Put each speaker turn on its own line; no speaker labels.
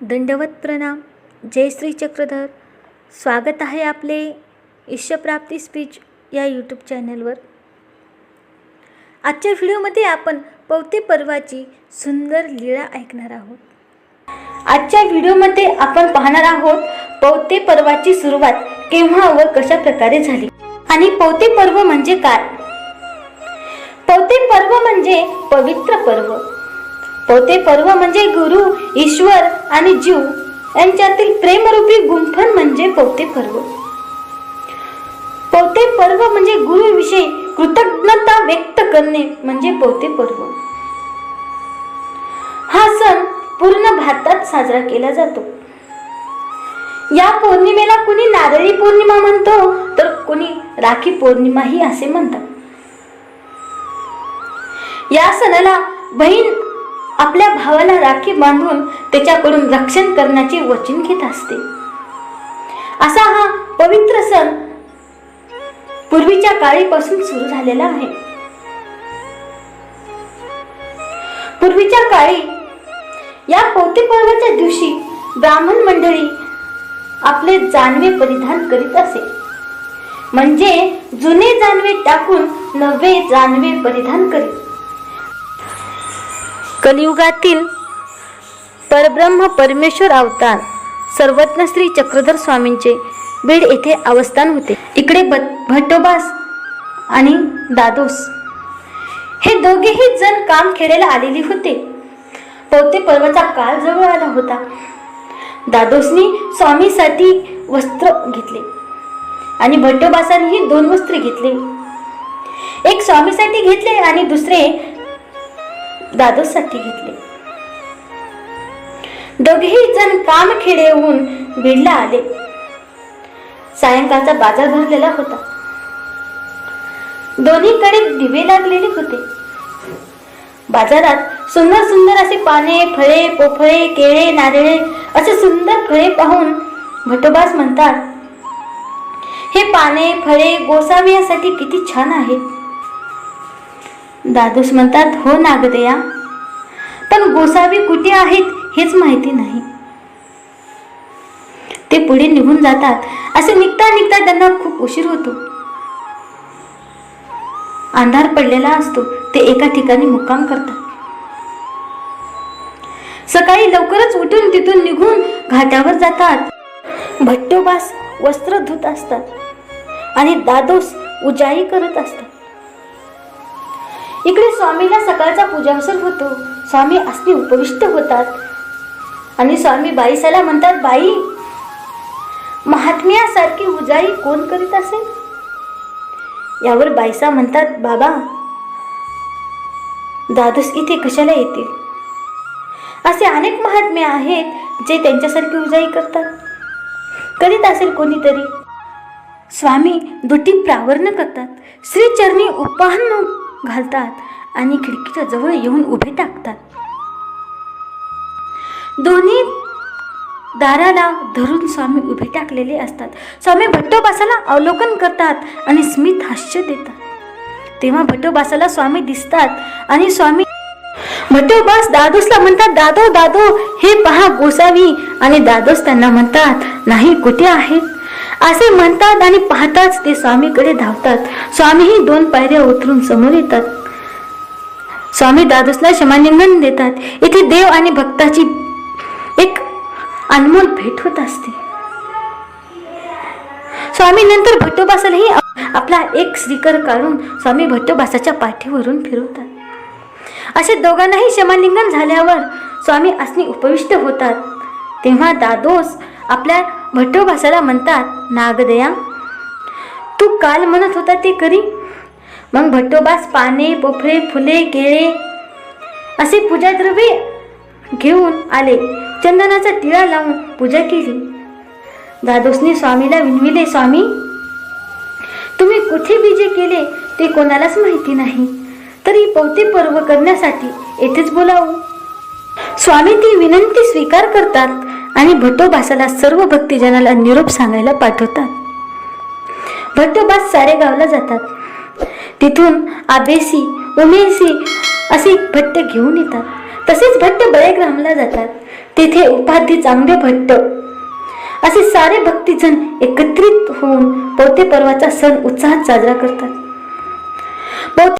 दंडवत प्रणाम. जय श्री चक्रधर. स्वागत आहे आपले ईश्वप्राप्ती स्पीच या यूट्यूब चॅनलवर आजच्या व्हिडिओमध्ये आपण पवते पर्वाची सुंदर लीळा ऐकणार आहोत. आजच्या व्हिडिओमध्ये आपण पाहणार आहोत पवते पर्वाची सुरुवात केव्हा व कशा प्रकारे झाली आणि पवते पर्व म्हणजे काय? पवते पर्व म्हणजे पवित्र पर्व. होते पर्व म्हणजे गुरु ईश्वर आणि जीव. यांच्यातील प्रेमरूपी गुंफन म्हणजे पोते पर्व. पोते पर्व म्हणजे गुरुविषयी कृतज्ञता व्यक्त करणे म्हणजे पोते पर्व. हा सण पूर्ण भारतात साजरा केला जातो. या पौर्णिमेला कुणी नारळी पौर्णिमा म्हणतो तर कुणी राखी पौर्णिमाही असे म्हणतात. या सणाला बहीण आपल्या भावाला राखी बांधून त्याच्याकडून रक्षण करण्याचे वचन घेत असते. असा हा पवित्र सण पूर्वीच्या काळीपासून सुरू झालेला आहे. पूर्वीच्या काळी या पौते पर्वाच्या दिवशी ब्राह्मण मंडळी आपले जानवे परिधान करीत असे. म्हणजे जुने जानवे टाकून नवे जानवे परिधान करीत. कलियुगातील परब्रह्म परमेश्वर अवतार सर्वज्ञ श्री चक्रधर स्वामींचे बीड येथे अवस्थान होते. इकडे भ भट्टोबास आणि दादोस हे दोघेही जण काम खेळायला आलेली होते. पौते पर्वाचा काळ जवळ आला होता. दादोसनी स्वामीसाठी वस्त्र घेतले आणि भट्टोबासांनीही दोन वस्त्र घेतले. एक स्वामीसाठी घेतले आणि दुसरे दादूसाठी घेतले. दोघेही जण काम खेडेहून बीडला आले. सायंकाळचा बाजार भरलेला होता. दोन्हीकडे दिवे लागलेले होते. बाजारात सुंदर सुंदर असे पाने फळे पोफळे केळे नारळे असे सुंदर फळे पाहून भटोबास म्हणतात हे पाने फळे गोसावियासाठी किती छान आहेत. दादूस म्हणतात हो नागदया. पण गोसावी कुठे आहेत हेच माहिती नाही. ते पुढे निघून जातात. असे निघता निघता त्यांना खूप उशीर होतो. अंधार पडलेला असतो. ते एका ठिकाणी मुक्काम करतात. सकाळी लवकरच उठून तिथून निघून घाटावर जातात. भट्टोबास वस्त्र धुत असतात. आणि दादोस उजाई करत असतात इकडे स्वामीला सकाळचा पूजावसर होतो. स्वामी असणे उपविष्ट होतात. आणि स्वामी बाईसाला म्हणतात बाई महात्म्यासारखी उजाई कोण करीत असेल? यावर बाईसा म्हणतात बाबा दादूस इथे कशाला येतील? असे अनेक महात्मे आहेत जे त्यांच्यासारखी उजाई करतात. करीत असेल कोणीतरी. स्वामी दुटी प्रावरण करतात. श्रीचरणी उपाहन घालतात आणि खिडकीच्या जवळ येऊन उभे टाकतात. दोन्ही दाराला धरून स्वामी उभे टाकलेले असतात. स्वामी भट्टोबासाला अवलोकन करतात आणि स्मित हास्य देतात. तेव्हा भट्टोबासाला स्वामी दिसतात आणि स्वामी भट्टोबास दादोसला म्हणतात दादो दादो हे पहा गोसावी. आणि दादोस त्यांना म्हणतात नाही कुठे आहेत असे म्हणतात आणि पाहताच ते स्वामीकडे धावतात. स्वामीही दोन पायऱ्या उतरून समोर येतात. स्वामी दादोसला क्षमालिंगन देतात. इथे देव आणि भक्ताची एक अनमोल भेट होत असते. स्वामी नंतर भट्टोबासालाही आपला एक श्रीकर काढून स्वामी भट्टोबासाच्या पाठीवरून फिरवतात. असे दोघांनाही क्षमालिंगन झाल्यावर स्वामी असणे उपविष्ट होतात. तेव्हा दादोस आपल्या भट्टोबासाला म्हणतात नागदया तू काल म्हणत होता ते करी. मग भट्टोबास पाने पोफळे फुले केळे असे पूजाद्रव्ये घेऊन आले. चंदनाचा टिळा लावून पूजा केली. दादोसने स्वामीला विनविले स्वामी तुम्ही कुठे बीजे केले ते कोणालाच माहिती नाही. तरी पवते पर्व करण्यासाठी येथेच बोलावू. स्वामी ती विनंती स्वीकार करतात. आणि भट्टोबासाला सर्व भक्तिजनाला निरोप सांगायला पाठवतात. भट्टोबास सारे गावला जातात. तिथून आबेसी उमेसी असे भट्ट घेऊन येतात. तसेच भट्ट बळेग्रामला जातात. तेथे उपाध्ये चांगले भट्ट. असे सारे भक्तीजण एकत्रित होऊन पौते पर्वाचा सण उत्साहात साजरा करतात.